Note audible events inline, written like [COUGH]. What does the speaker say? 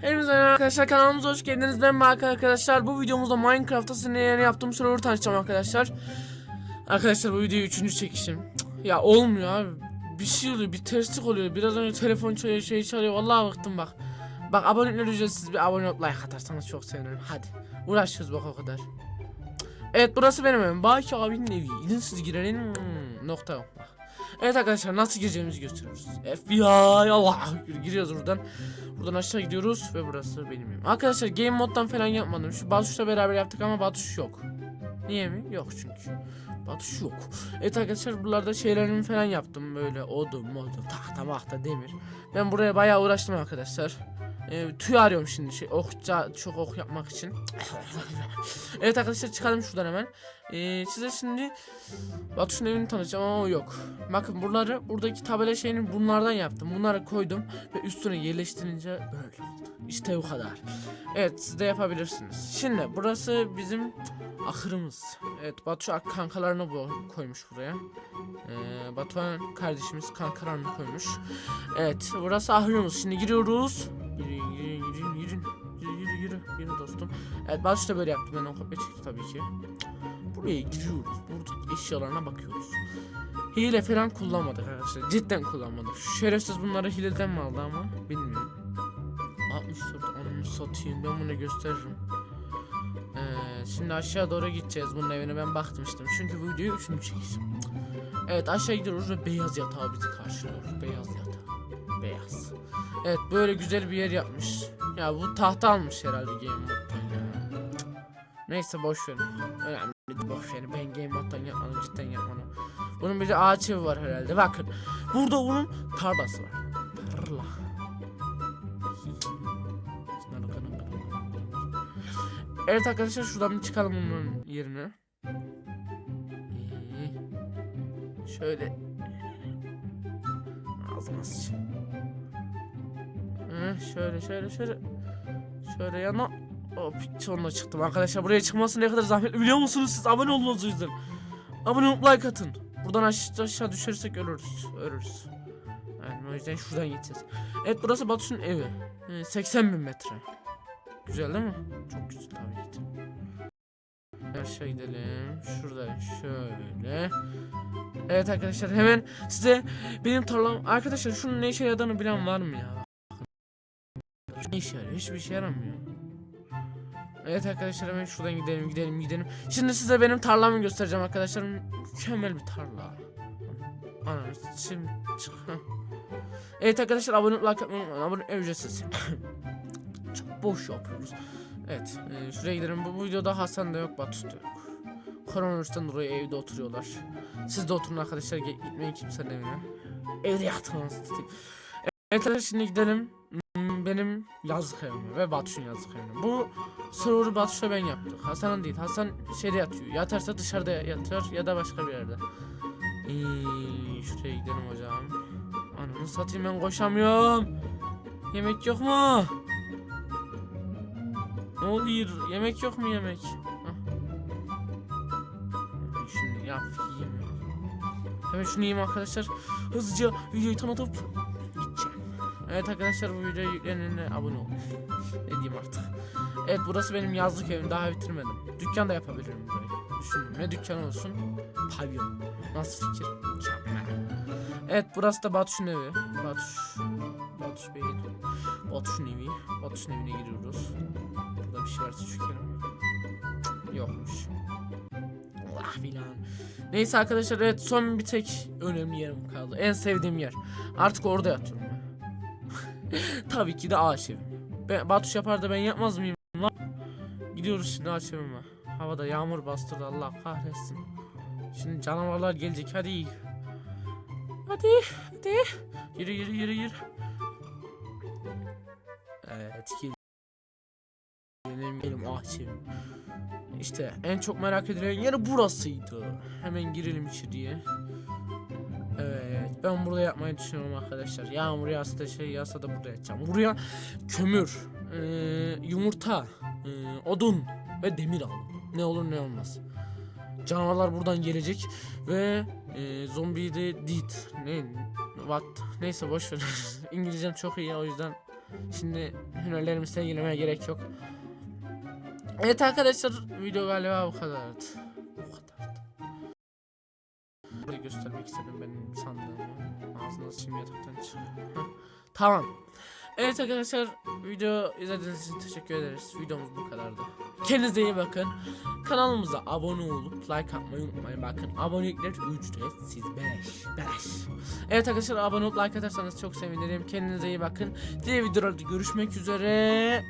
Hepinize arkadaşlar kanalımıza hoş geldiniz. Ben Mark arkadaşlar. Bu videomuzda Minecraft'ta sizinle yeni yaptığım server tanışacağım arkadaşlar. Arkadaşlar bu videoyu üçüncü çekişim. Ya olmuyor abi. Bir şey oluyor, bir terslik oluyor. Biraz önce telefon çalıyor, şey çalıyor. Vallahi bıktım bak. Bak abonelikler ücretsiz bir abone olup like atarsanız çok sevinirim. Hadi. Uğraşıyoruz bak o kadar. Evet burası benim evim. Baki abinin evi. Gidin siz girelim. Nokta yok. Bak. Evet arkadaşlar nasıl gireceğimizi gösteriyoruz. FBI Allah giriyoruz buradan. Buradan aşağı gidiyoruz ve burası benim. Arkadaşlar game moddan falan yapmadım. Şu Batuş'la beraber yaptık ama Batuş yok. Niye mi? Yok çünkü. Batuş yok. Evet arkadaşlar buralarda şeylerimi falan yaptım. Böyle odun, modun, tahta, mahta, demir. Ben buraya bayağı uğraştım arkadaşlar. Ee, tüy arıyorum şimdi şey okça çok ok yapmak için. [LAUGHS] evet arkadaşlar çıkalım şuradan hemen. Ee, size şimdi Batuş'un evini tanıtacağım ama o yok. Bakın buraları buradaki tabela şeyini bunlardan yaptım. Bunları koydum ve üstüne yerleştirince böyle oldu. İşte bu kadar. Evet siz de yapabilirsiniz. Şimdi burası bizim ahırımız. Evet Batu kankalarını bu koymuş buraya. Ee, Batuhan kardeşimiz kankalarını koymuş. Evet burası ahırımız. Şimdi giriyoruz. Evet Batu da böyle yaptı. Ben o kopya çekti tabii ki. Buraya giriyoruz. Burada eşyalarına bakıyoruz. Hile falan kullanmadık arkadaşlar. Cidden kullanmadık. Şu şerefsiz bunları hileden mi aldı ama bilmiyorum. 64 onu satayım. Ben bunu gösteririm. Ee, şimdi aşağı doğru gideceğiz. Bunun evine ben bakmıştım. Çünkü bu videoyu üçüncü çekeceğim. Evet aşağı gidiyoruz ve beyaz yatağı bizi karşılıyor. Beyaz yatağı. Beyaz. Evet böyle güzel bir yer yapmış. Ya bu tahta almış herhalde Game. Neyse boş verin. Önemli değil, boş verin. Ben Game Mode'dan yapmadım cidden yapmadım. Bunun bir de ağaç evi var herhalde. Bakın. Burada bunun tarlası var. Tarla. Evet arkadaşlar şuradan bir çıkalım bunun yerine. Şöyle. Ağzıma sıçayım. Şöyle şöyle şöyle. Şöyle yana. Hop sonuna çıktım arkadaşlar. Buraya çıkması ne kadar zahmetli biliyor musunuz siz? Abone olun o yüzden. Abone olup like atın. Buradan aşağı, aşağı düşersek ölürüz. Ölürüz. Yani o yüzden şuradan gideceğiz. Evet burası Batu'nun evi. Ee, 80 bin metre. Güzel değil mi? Çok güzel tabii ki. Aşağı gidelim. Şuradan şöyle. Evet arkadaşlar hemen size benim tarlam... Arkadaşlar şunun ne işe yaradığını bilen var mı ya? Ne işe yarıyor? Hiçbir şey yaramıyor. Evet arkadaşlar hemen şuradan gidelim gidelim gidelim. Şimdi size benim tarlamı göstereceğim arkadaşlar. Mükemmel bir tarla. Anam şimdi. [LAUGHS] Evet arkadaşlar abone like atmayı. Abone ücretsiz. [COUGHS] Çok boş yapıyoruz. Evet e, şuraya gidelim. Bu, bu videoda Hasan da yok Batu da yok. Koronavirüsten dolayı evde oturuyorlar. Siz de oturun arkadaşlar gitmeyin kimsenin evine. Evde satayım. Evet arkadaşlar şimdi gidelim. Benim yazlık evime ve Batu'nun yazlık evine. Bu server'ı Batu'yla ben yaptık. Hasan'ın değil. Hasan şeyde yatıyor. Yatarsa dışarıda yatıyor ya da başka bir yerde. Ee, şuraya gidelim hocam. Ananı satayım ben koşamıyorum. Yemek yok mu? Ne oluyor? Yemek yok mu yemek? Hah. Şunu yap yiyeyim. Hemen şunu yiyeyim arkadaşlar. Hızlıca videoyu tanıtıp. Evet arkadaşlar bu videoya yüklenene abone olun. ne diyeyim artık. Evet burası benim yazlık evim daha bitirmedim. Dükkan da yapabilirim burayı. Düşündüm ne dükkan olsun? Pavyon. Nasıl fikir? Mükemmel. Evet burası da Batuş'un evi. Batuş. Batuş Bey'in. Batuş'un evi. Batuş'un evine giriyoruz. Burada bir şey çökelim. Cık, Yokmuş. Allah filan. Neyse arkadaşlar evet son bir tek önemli yerim kaldı. En sevdiğim yer. Artık orada yatıyorum. [LAUGHS] Tabii ki de evim. Ben, Batuş yapar da ben yapmaz mıyım lan? Gidiyoruz şimdi ağaç evime. Havada yağmur bastırdı Allah kahretsin. Şimdi canavarlar gelecek hadi. Hadi hadi. Yürü yürü yürü yürü. Evet gel- benim benim ağaç evim. İşte en çok merak edilen yer burasıydı. Hemen girelim içeriye. Ben burada yapmayı düşünüyorum arkadaşlar. Yağmur yağsa da şey yağsa da burada yatacağım. Buraya kömür, eee, yumurta, eee, odun ve demir al. Ne olur ne olmaz. Canavarlar buradan gelecek ve eee zombi de dit. Ne? What? Neyse boş ver. [LAUGHS] İngilizcem çok iyi o yüzden Şimdi hünerlerimi sergilemeye gerek yok. Evet arkadaşlar video galiba. Bu kadardı. Size göstermek istedim benim sandığımı. Ağzına şimdi yataktan çıkıyor. Tamam. Evet arkadaşlar video izlediğiniz için teşekkür ederiz. Videomuz bu kadardı. Kendinize iyi bakın. Kanalımıza abone olup like atmayı unutmayın. Bakın abonelikler ücretsiz. Beleş. Beleş. Evet arkadaşlar abone olup like atarsanız çok sevinirim. Kendinize iyi bakın. Diğer videolarda görüşmek üzere.